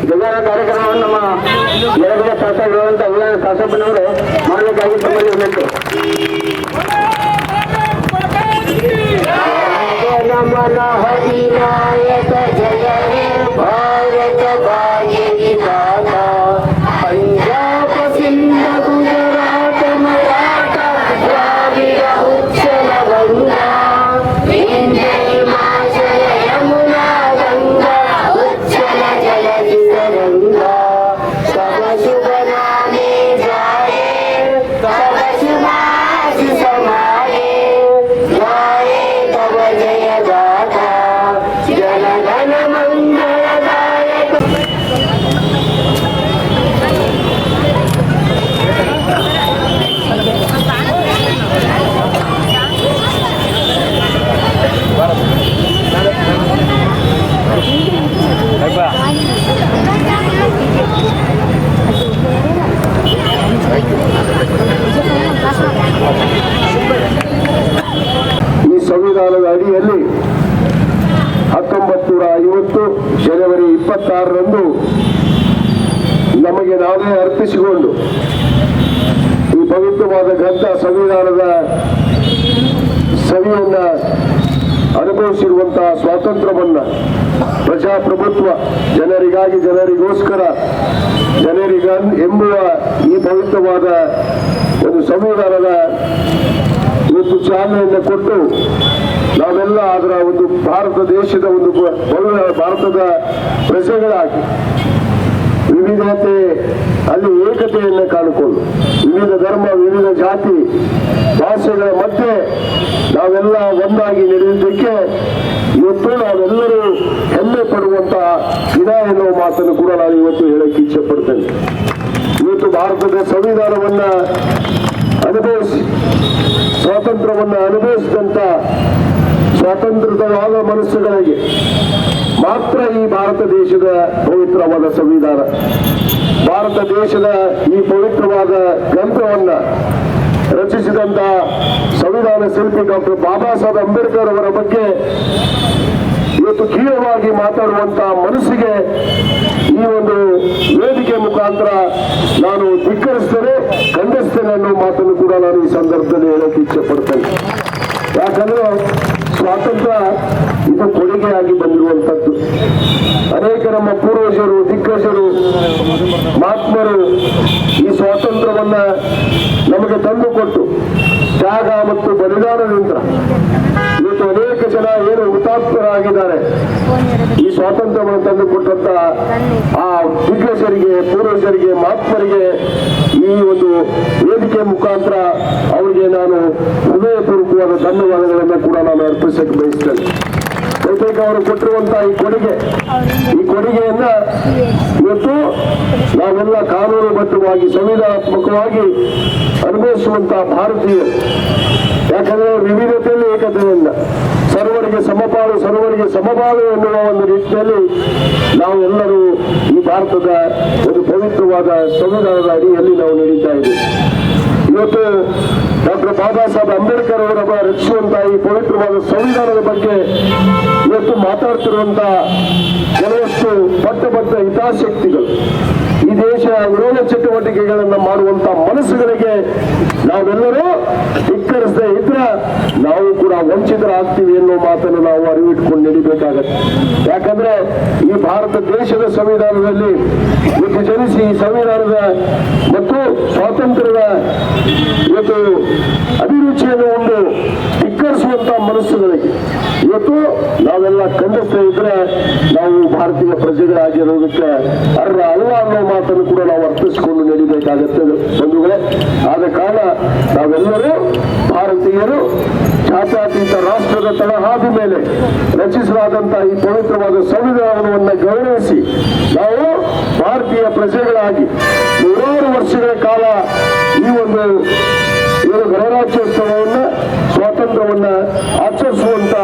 ಧ್ವಜಾರೋಹಣ ಕಾರ್ಯಕ್ರಮವನ್ನು ನಮ್ಮ ನೆಲಗಡೆ ಶಾಸಕರುವಂತ ಅಭಿಯಾನ ಶಾಸಕನವರು ಮಾಡಬೇಕಾಗಿ ತಮ್ಮಲ್ಲಿ ವಿನಂತಿ. ನಮನ ಹರಿನಾಯಕ ಈ ಸಂವಿಧಾನದ ಅಡಿಯಲ್ಲಿ ಹತ್ತೊಂಬತ್ತು ನೂರ ಐವತ್ತು ಜನವರಿ ಇಪ್ಪತ್ತಾರರಂದು ನಮಗೆ ನಾವೇ ಅರ್ಪಿಸಿಕೊಂಡು ಈ ಪವಿತ್ರವಾದ ಗ್ರಂಥ ಸಂವಿಧಾನದ ಸವಿಯನ್ನ ಅನುಭವಿಸಿರುವಂತಹ ಸ್ವಾತಂತ್ರ್ಯವನ್ನ ಪ್ರಜಾಪ್ರಭುತ್ವ ಜನರಿಗಾಗಿ ಜನರಿಗೋಸ್ಕರ ಜನರಿಗ ಎಂಬುವ ಈ ಪವಿತ್ರವಾದ ಒಂದು ಸಂವಿಧಾನದ ಇವತ್ತು ಚಾಲನೆಯನ್ನು ಕೊಟ್ಟು ನಾವೆಲ್ಲ ಅದರ ಒಂದು ಭಾರತ ದೇಶದ ಒಂದು ಭಾರತದ ಪ್ರಜೆಗಳಾಗಿ ವಿವಿಧತೆ, ಅಲ್ಲಿ ಏಕತೆಯನ್ನು ಕಾಣಿಕೊಂಡು ವಿವಿಧ ಧರ್ಮ, ವಿವಿಧ ಜಾತಿ, ಭಾಷೆಗಳ ಮಧ್ಯೆ ನಾವೆಲ್ಲ ಒಂದಾಗಿ ನಡೆದಿದ್ದಕ್ಕೆ ಇವತ್ತು ನಾವೆಲ್ಲರೂ ಹೆಮ್ಮೆ ಪಡುವಂತಹ ದಿನ ಎನ್ನುವ ಮಾತನ್ನು ಕೂಡ ನಾನು ಇವತ್ತು ಹೇಳಕ್ಕೆ ಇಚ್ಛೆ ಪಡ್ತೇನೆ ಇವತ್ತು ಭಾರತದ ಸಂವಿಧಾನವನ್ನ ಅನುಭವಿಸಿ, ಸ್ವಾತಂತ್ರ್ಯವನ್ನು ಅನುಭವಿಸಿದಂತ ಸ್ವಾತಂತ್ರ್ಯವಾದ ಮನಸ್ಸುಗಳಿಗೆ ಮಾತ್ರ ಈ ಭಾರತ ದೇಶದ ಪವಿತ್ರವಾದ ಸಂವಿಧಾನ. ಭಾರತ ದೇಶದ ಈ ಪವಿತ್ರವಾದ ಗ್ರಂಥವನ್ನ ರಚಿಸಿದಂತ ಸಂವಿಧಾನ ಶಿಲ್ಪಿ ಡಾಕ್ಟರ್ ಬಾಬಾ ಸಾಹೇಬ್ ಅಂಬೇಡ್ಕರ್ ಅವರ ಬಗ್ಗೆ ಇವತ್ತು ಕೀಳವಾಗಿ ಮಾತಾಡುವಂತ ಮನಸ್ಸಿಗೆ ಈ ಒಂದು ವೇದಿಕೆ ಮುಖಾಂತರ ನಾನು ಧಿಕ್ಕರಿಸ್ತೇನೆ, ಖಂಡಿಸ್ತೇನೆ ಅನ್ನೋ ಮಾತನ್ನು ಕೂಡ ನಾನು ಈ ಸಂದರ್ಭದಲ್ಲಿ ಹೇಳಕ್ಕೆ ಇಚ್ಛೆ ಪಡ್ತೇನೆ. ಯಾಕಂದ್ರೆ ಸ್ವಾತಂತ್ರ್ಯ ಇದು ಕೊಡುಗೆಯಾಗಿ ಬಂದಿರುವಂತದ್ದು. ಅನೇಕ ನಮ್ಮ ಪೂರ್ವಜರು ದಿಗ್ಗಜರು ಮಹಾತ್ಮರು ಈ ಸ್ವಾತಂತ್ರ್ಯವನ್ನ ನಮಗೆ ತಂದುಕೊಟ್ಟು ತ್ಯಾಗ ಮತ್ತು ಬಲಿದಾನದಿಂದ ಇವತ್ತು ಅನೇಕ ಜನ ಏನು ಹುತಾತ್ಮರಾಗಿದ್ದಾರೆ. ಈ ಸ್ವಾತಂತ್ರ್ಯವನ್ನು ತಂದುಕೊಟ್ಟಂತ ಆ ದಿಗ್ಗಜರಿಗೆ, ಪೂರ್ವಜರಿಗೆ, ಮಹಾತ್ಮರಿಗೆ ಈ ಒಂದು ವೇದಿಕೆ ಮುಖಾಂತರ ಅವರಿಗೆ ನಾನು ಹೃದಯಪೂರ್ವಕವಾದ ಧನ್ಯವಾದಗಳನ್ನು ಕೂಡ ನಾನು ಅರ್ಪಿಸಕ್ಕೆ ಬಯಸ್ತೇನೆ. ಬಹುತೇಕ ಅವರು ಕೊಟ್ಟಿರುವಂತಹ ಈ ಕೊಡುಗೆ. ಈ ಕೊಡುಗೆಯನ್ನ ಇವತ್ತು ನಾವೆಲ್ಲ ಕಾನೂನುಬದ್ಧವಾಗಿ ಸಂವಿಧಾನಾತ್ಮಕವಾಗಿ ಅನುಭವಿಸುವಂತಹ ಭಾರತೀಯರು. ಯಾಕಂದ್ರೆ ವಿವಿಧತೆಯಲ್ಲಿ ಏಕತೆಯಿಂದ, ಸರ್ವರಿಗೆ ಸಮಪಾಲು ಸರ್ವರಿಗೆ ಸಮಪಾಲು ಎನ್ನುವ ಒಂದು ರೀತಿಯಲ್ಲಿ ನಾವು ಎಲ್ಲರೂ ಈ ಭಾರತದ ಒಂದು ಪವಿತ್ರವಾದ ಸಂವಿಧಾನದ ಅಡಿಯಲ್ಲಿ ನಾವು ನಡೀತಾ ಇದ್ದೀವಿ. ಇವತ್ತು ಡಾಕ್ಟರ್ ಬಾಬಾ ಸಾಹೇಬ್ ಅಂಬೇಡ್ಕರ್ ಅವರ ರಚಿಸುವಂತಹ ಈ ಪವಿತ್ರವಾದ ಸಂವಿಧಾನದ ಬಗ್ಗೆ ಮಾತಾಡ್ತಿರುವಂತ ಕೆಲವಷ್ಟು ಪಟ್ಟಬದ್ಧ ಹಿತಾಸಕ್ತಿಗಳು ಈ ದೇಶ ವಿರೋಧ ಚಟುವಟಿಕೆಗಳನ್ನು ಮಾಡುವಂತ ಮನಸ್ಸುಗಳಿಗೆ ನಾವೆಲ್ಲರೂ ಧಿಕ್ಕರಿಸದೆ ಇದ್ರೆ ನಾವು ಕೂಡ ವಂಚಿತರಾಗ್ತೀವಿ ಎನ್ನುವ ಮಾತನ್ನು ನಾವು ಅರಿವಿಟ್ಕೊಂಡು ನಡಿಬೇಕಾಗತ್ತೆ. ಯಾಕಂದ್ರೆ ಈ ಭಾರತ ದೇಶದ ಸಂವಿಧಾನದಲ್ಲಿ ಇವತ್ತು ಜನಿಸಿ ಈ ಸಂವಿಧಾನದ ಮತ್ತು ಸ್ವಾತಂತ್ರ್ಯದ ಇವತ್ತು ಅಭಿರುಚಿಯನ್ನು ಒಂದು ಧಿಕ್ಕರಿಸುವಂತ ಮನಸ್ಸುಗಳಿಗೆ. ಇವತ್ತು ನಾವೆಲ್ಲ ಖಂಡಿಸ್ತಾ ಇದ್ರೆ ನಾವು ಭಾರತೀಯ ಪ್ರಜೆಗಳಾಗಿರೋದಕ್ಕೆ ಅರ್ಹ ಅಲ್ಲ ಅನ್ನೋ ಮಾತನ್ನು ಕೂಡ ನಾವು ಅರ್ಥಿಸಿಕೊಂಡು ನಡಿಬೇಕಾಗತ್ತೆ ಬಂಧುಗಳೇ. ಆದ ಕಾರಣ ನಾವೆಲ್ಲರೂ ಭಾರತೀಯರು, ಜಾತ್ಯಾತೀತ ರಾಷ್ಟ್ರದ ತಳಹಾದಿ ಮೇಲೆ ರಚಿಸಲಾದಂತಹ ಈ ಪವಿತ್ರವಾದ ಸಂವಿಧಾನವನ್ನು ಗೌರವಿಸಿ ನಾವು ಭಾರತೀಯ ಪ್ರಜೆಗಳಾಗಿ ನೂರಾರು ವರ್ಷಗಳ ಕಾಲ ಈ ಒಂದು ಗಣರಾಜ್ಯೋತ್ಸವ ಸ್ವಾತಂತ್ರ್ಯವನ್ನ ಆಚರಿಸುವಂತ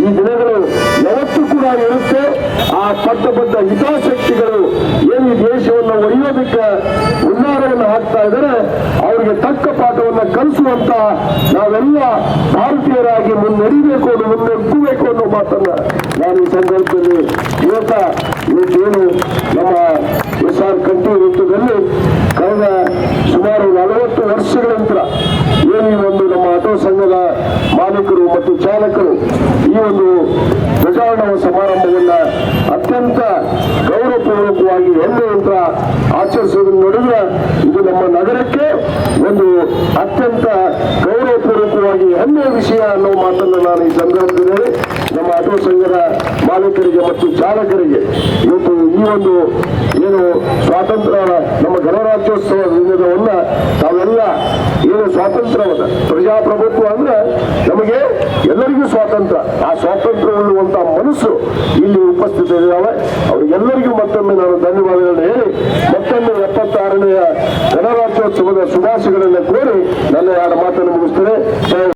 ಈ ದಿನಗಳು ಯಾವತ್ತೂ ಕೂಡ ಇರುತ್ತೆ. ಆ ಪಟ್ಟಬದ್ಧ ಹಿತಾಸಕ್ತಿಗಳು ಏನು ಈ ದೇಶವನ್ನು ಒಯ್ಯೋದಕ್ಕೆ ಉನ್ನಾರವನ್ನು ಹಾಕ್ತಾ ಇದ್ದಾರೆ, ಅವರಿಗೆ ತಕ್ಕ ಪಾಠವನ್ನ ಕಲಿಸುವಂತ ನಾವೆಲ್ಲ ಭಾರತೀಯರಾಗಿ ಮುನ್ನಡಿಬೇಕು ಮುನ್ನುಗ್ಗಬೇಕು ಅನ್ನೋ ಮಾತನ್ನ ನಾನು ಈ ಸಂದರ್ಭದಲ್ಲಿ ಹೇಳ್ತಾ ಇವತ್ತೇನು ನಮ್ಮ ಗಂಟೆ ವೃತ್ತದಲ್ಲಿ ಕಳೆದ ಸುಮಾರು ನಲವತ್ತು ವರ್ಷಗಳ ನಂತರ ಏನು ಒಂದು ಆಟೋ ಸಂಘದ ಮಾಲೀಕರು ಮತ್ತು ಚಾಲಕರು ಈ ಒಂದು ಧ್ವಜಾರೋಹಣ ಸಮಾರಂಭವನ್ನ ಅತ್ಯಂತ ಗೌರವಪೂರ್ವಕವಾಗಿ ಹೆಮ್ಮೆಯಿಂದ ಆಚರಿಸುವುದನ್ನು ನೋಡಿದ್ರೆ ಇದು ನಮ್ಮ ನಗರಕ್ಕೆ ಒಂದು ಅತ್ಯಂತ ಗೌರವಪೂರ್ವಕವಾಗಿ ಹೆಮ್ಮೆಯ ವಿಷಯ ಅನ್ನೋ ಮಾತನ್ನು ನಾನು ಈ ಸಂದರ್ಭದಲ್ಲಿ ನಮ್ಮ ಆಟೋ ಸಂಘದ ಮಾಲೀಕರಿಗೆ ಮತ್ತು ಚಾಲಕರಿಗೆ ಇವತ್ತು ಈ ಒಂದು ಏನು ಸ್ವಾತಂತ್ರ್ಯ ನಮ್ಮ ಗಣರಾಜ್ಯೋತ್ಸವ ದಿನದವನ್ನ ತಾವೆಲ್ಲ ಏನು ಸ್ವಾತಂತ್ರ್ಯವನ್ನ ಪ್ರಜಾಪ್ರಭುತ್ವ ಅಂದ್ರೆ ನಮಗೆ ಎಲ್ಲರಿಗೂ ಸ್ವಾತಂತ್ರ್ಯ. ಆ ಸ್ವಾತಂತ್ರ್ಯ ಉಳ್ಳುವಂತ ಮನಸ್ಸು ಇಲ್ಲಿ ಉಪಸ್ಥಿತರಿದ್ದಾವೆ ಅವರಿಗೆಲ್ಲರಿಗೂ ಮತ್ತೊಮ್ಮೆ ನಾನು ಧನ್ಯವಾದಗಳನ್ನು ಹೇಳಿ, ಮತ್ತೊಮ್ಮೆ ಎಪ್ಪತ್ತಾರನೆಯ ಗಣರಾಜ್ಯೋತ್ಸವದ ಶುಭಾಶಯಗಳನ್ನು ಕೋರಿ ನನ್ನ ಎರಡು ಮಾತನ್ನು ಮುಗಿಸ್ತೇನೆ.